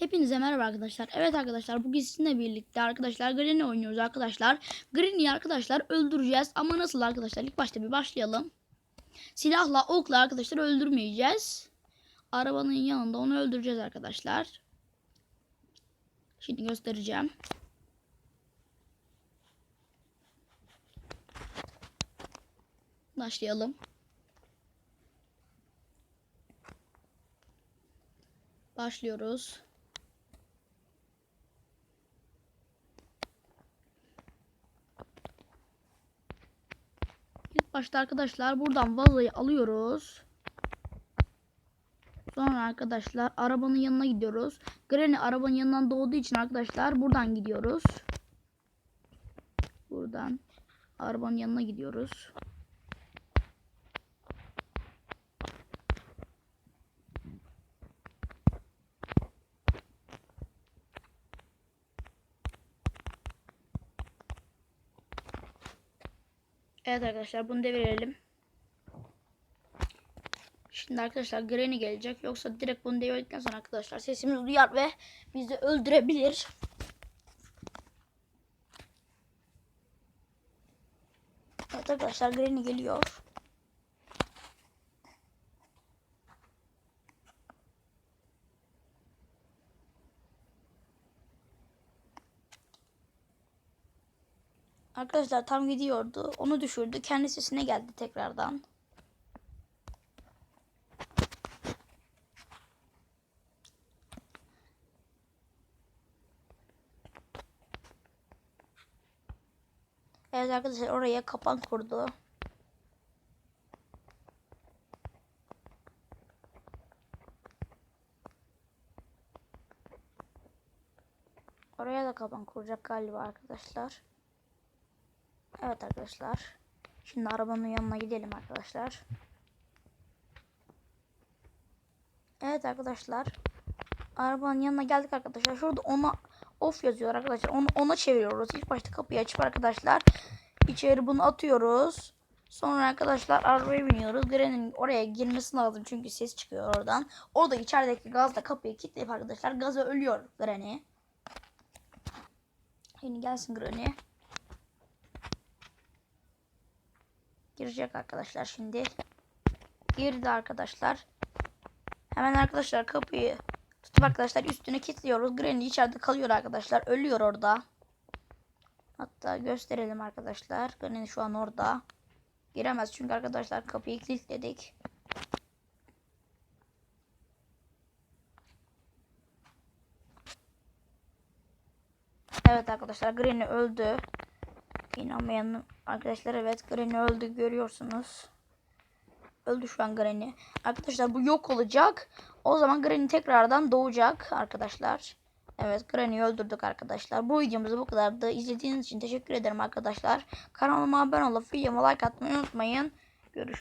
Hepinize merhaba arkadaşlar. Evet arkadaşlar bugün sizinle birlikte arkadaşlar Granny oynuyoruz arkadaşlar. Granny'yi arkadaşlar öldüreceğiz ama nasıl arkadaşlar? İlk başta bir başlayalım. Silahla okla arkadaşlar öldürmeyeceğiz. Arabanın yanında onu öldüreceğiz arkadaşlar. Şimdi göstereceğim. Başlayalım. Başlıyoruz. Başta arkadaşlar buradan vazoyu alıyoruz. Sonra arkadaşlar arabanın yanına gidiyoruz. Granny arabanın yanından doğduğu için arkadaşlar buradan gidiyoruz. Buradan arabanın yanına gidiyoruz. Evet arkadaşlar bunu devirelim. Şimdi arkadaşlar Granny gelecek. Yoksa direkt bunu devirdikten sonra arkadaşlar sesimizi duyar ve bizi öldürebilir. Evet arkadaşlar Granny geliyor. Arkadaşlar tam gidiyordu. Onu düşürdü. Kendi sesine geldi tekrardan. Evet arkadaşlar oraya kapan kurdu. Oraya da kapan kuracak galiba arkadaşlar. Evet arkadaşlar. Şimdi arabanın yanına gidelim arkadaşlar. Evet arkadaşlar. Arabanın yanına geldik arkadaşlar. Şurada ona off yazıyor arkadaşlar. Onu ona çeviriyoruz. İlk başta kapıyı açıp arkadaşlar içeri bunu atıyoruz. Sonra arkadaşlar arabaya biniyoruz. Granny'nin oraya girmesi lazım çünkü ses çıkıyor oradan. Orada içerideki gazla kapıyı kilitleyip arkadaşlar gaza ölüyor Granny. Şimdi gelsin Granny. Girecek arkadaşlar şimdi. Girdi arkadaşlar. Hemen arkadaşlar kapıyı tutup arkadaşlar üstüne kilitliyoruz. Granny içeride kalıyor arkadaşlar. Ölüyor orada. Hatta gösterelim arkadaşlar. Granny şu an orada. Giremez çünkü arkadaşlar kapıyı kilitledik. Evet arkadaşlar Granny öldü. İnanmayan arkadaşlar evet Granny öldü görüyorsunuz. Öldü şu an Granny. Arkadaşlar bu yok olacak. O zaman Granny tekrardan doğacak arkadaşlar. Evet Granny'yi öldürdük arkadaşlar. Bu videomuz bu kadardı. İzlediğiniz için teşekkür ederim arkadaşlar. Kanalıma abone olup videoma like atmayı unutmayın. Görüşürüz.